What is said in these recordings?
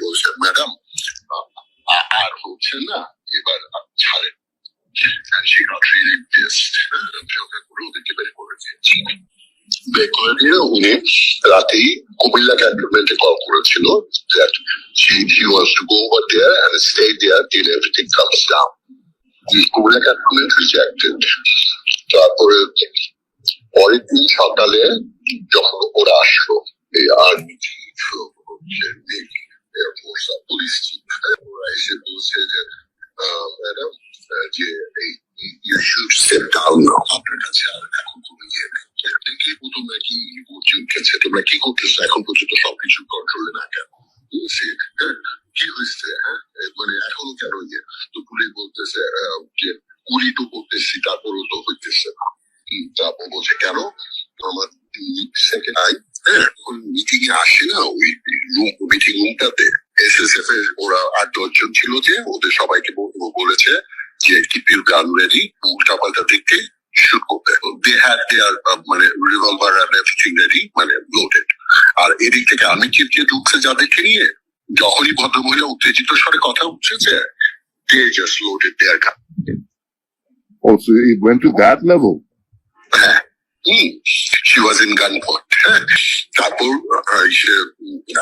বলছে ম্যাডাম আর হচ্ছে না এবার ছাড়েন তারপরে পরের দিন সকালে যখন ওরা আসলো, এই আর্মি এসে বলছে যে ম্যাডাম যে এই ইউ শুড স্টেপ ডাউন আর এখন কোনো ইয়ে নেই প্রথম নাকি উঠে উঠেছে তোমরা কি করতেছো এখন পর্যন্ত সবকিছু কন্ট্রোলে না কেন হ্যাঁ, কি হয়েছে হ্যাঁ মানে এখনও কেন ইয়ে তো পুলিশ বলতেছে যে কুড়ি তো করতেছি তারপরও তো হইতেছে না তারপর বলছে কেন আমার সেকেন্ড আই হ্যাঁ মিটিং এ আসে না ওই মিটিং রুমটাতে এর ওরা আট দশজন ছিল যে ওদের সবাইকে বল- বলেছে যে কিপ ইউর গান রেডি উল্টা পাল্টা দিকে শুট করতে দে হ্যাড দেয়ার মানে রিভলভার অ্যান্ড এভরিথিং রেডি মানে লোডেড আর এদিক থেকে আমি চিপকে ঢুকছে যাদেরকে নিয়ে যখনই ভদ্রমহিলা উত্তেজিত স্বরে কথা উঠেছে দে জাস্ট লোডেড দেয়ার গান Oh, so it went to that level. হ্যাঁ। ইন গান পয়েন্ট হ্যাঁ তারপর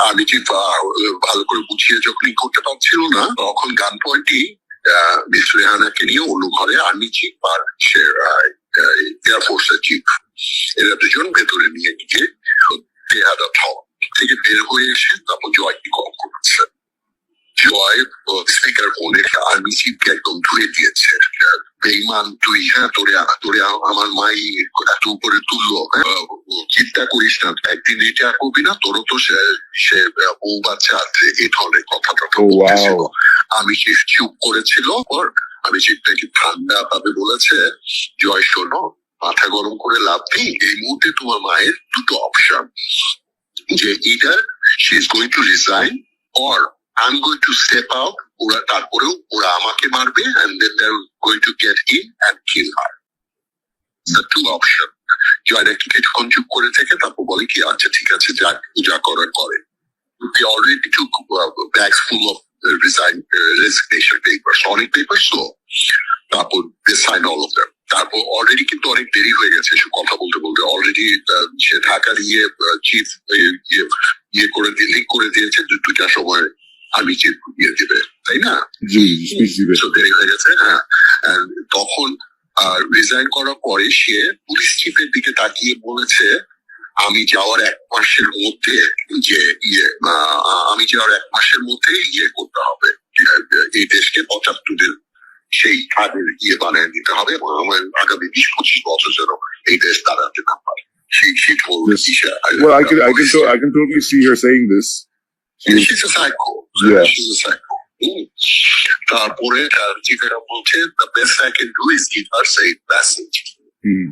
আমি যে ভালো করে বুঝিয়ে যখন করতে পারছিল না, তখন গান পয়েন্টই মিস রেহানাকে নিয়ে অন্য ঘরে আর্মি চিফ আর এয়ারফোর্সের চিফ এরা দুজন ভেতরে নিয়ে গিয়ে দেহাদা থক থেকে বের হয়ে এসে তারপর জয়টি করেছে জয় স্পিকার ফোনে আর্মি চিফকে একদম ধুয়ে দিয়েছে বেইমান তুই হ্যাঁ তোরে তোরে আমার মাই এত উপরে তুললো চিন্তা করিস না একদিন রিটায়ার করবি না তোরও তো সে সে বউ বাচ্চা আছে এই ধরনের কথা টথা. আমি চিফ চুপ করেছিল পর আমি চিফটাকে ঠান্ডা ভাবে বলেছে জয় শোনো মাথা গরম করে লাভ নেই এই মুহূর্তে তোমার মায়ের দুটো অপশন যে either she is going to resign or I am going to step out ওরা তারপরেও ওরা আমাকে মারবে and then they going to get in and kill her the two option জয়রা কি কিছুক্ষণ চুপ করে থেকে তারপর বলে কি আচ্ছা ঠিক আছে যা পূজা করার করে। We already took uh, bags full of uh, resign uh, অনেক papers তো। তারপর they signed all of them তারপর অলরেডি কিন্তু অনেক দেরি হয়ে গেছে এসব কথা বলতে বলতে। অলরেডি সে ঢাকার ইয়ে চিফ ইয়ে ইয়ে করে দিয়ে লিঙ্ক করে দিয়েছে দু- দুটার সময়। আমি চিফ দিবে তাই না দেরি হয়ে গেছে হ্যাঁ তখন রিজাইন করার পরে সে পুলিশ চিফের দিকে তাকিয়ে বলেছে আমি যাওয়ার এক মাসের মধ্যে যে ইয়ে আমি যাওয়ার এক মাসের মধ্যে ইয়ে করতে হবে এই দেশকে পঁচাত্তরের সেই আগের ইয়ে বানিয়ে দিতে হবে এবং আমার আগামী বিশ পঁচিশ বছর যেন এই দেশ দাঁড়াতে না পারে She, she told Yes. Well, I can, I can, I can totally see her saying this. She- She's a psycho. Yeah. তারপরে চিফেরা বলছে the best I can do is give her safe message.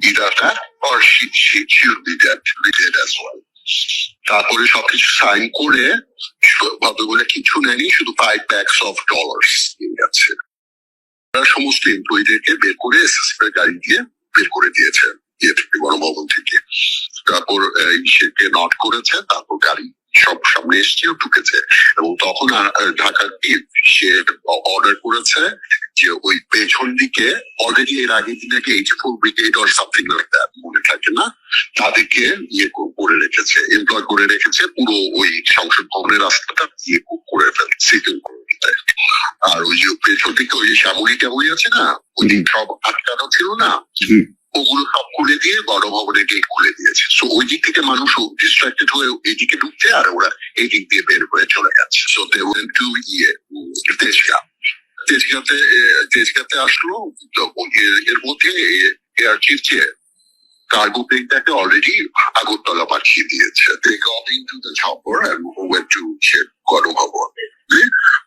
Either that or she she should be dead be dead as well. তারপরে সবকিছু sign করে ভদ্রগুলো কিছু নেয়নি শুধু five bags of dollars নিয়ে যাচ্ছে তারা সমস্ত এমপ্লয়ীদেরকে বের করে এসএসপি এর গাড়ি দিয়ে বের করে দিয়েছে গণভবন থেকে তারপর সেকে নট করেছে তারপর গাড়ি সব সামনে এসছে ঢুকেছে। এবং তখন ঢাকার সে অর্ডার করেছে যে ওই পেছন দিকে অলরেডি এর আগের দিন নাকি H four brigade or something like that মনে থাকে না, তাদেরকে ইয়ে করে রেখেছে এমপ্লয় করে রেখেছে, পুরো ওই সংসদ ভবনের রাস্তাটা ইয়ে করে ফেলছে আর ওই যে পেছন দিকে ওই যে শ্যামলী ট্যামলি আছে না, ওই সব আটকানো ছিল না? খুলে দিয়ে গণভবনের গেট খুলে দিয়েছে। সো ওই দিক থেকে মানুষ ডিস্ট্রাক্টেড হয়ে এইদিকে ঢুকছে আর ওরা এই দিক দিয়ে বের হয়ে চলে গেছে সো দে ওয়েন্ট টু ইয়ে তেজগাঁতে তেজগাঁতে আসলো এর- মধ্যে এয়ার চিফ যে কার্গো প্লেনটাকে অলরেডি আগরতলা পাঠিয়ে দিয়েছে। They got into the chopper and went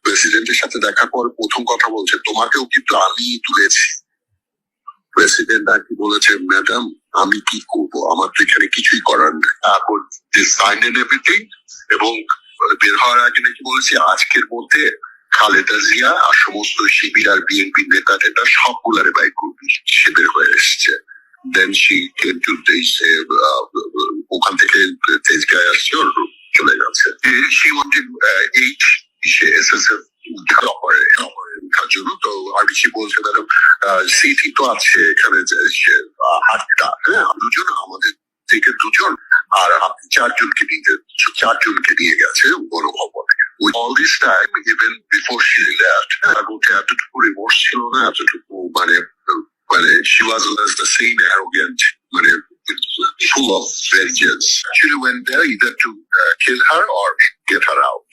প্রেসিডেন্টের সাথে দেখার পর প্রথম কথা বলছে, তোমাকেও কিন্তু আমি তুলেছি। প্রেসিডেন্ট আর কি বলেছে ম্যাডাম আমি কি করব? আমার তো এখানে কিছুই করার নেই। তারপর সাইন এভরিথিং এবং বের হওয়ার আগে নাকি বলেছি, আজকের মধ্যে খালেদা জিয়া আর সমস্ত শিবির আর বিএনপি নেতা টেতা সবগুলারে বাই করবি। সে বের হয়ে এসছে। দেন শি কেম ওখান থেকে তেজগায় আসছে চলে গেছে। শি ওয়ান্টেড এইট সে এসএসএফ উদ্ধার করে উদ্ধার জন্য তো আর বেশি বলছে ম্যাডাম সিটি তো আছে এখানে আটটা হ্যাঁ দুজন আমাদের থেকে দুজন আর আপনি চারজনকে নিতে চারজনকে নিয়ে গেছে গণভবনে With all this time, even before she left, তার মধ্যে এতটুকু রিমোর্স ছিল না এতটুকু মানে মানে she was the same arrogant মানে full of vengeance. Actually went there either to uh, kill her or get her out.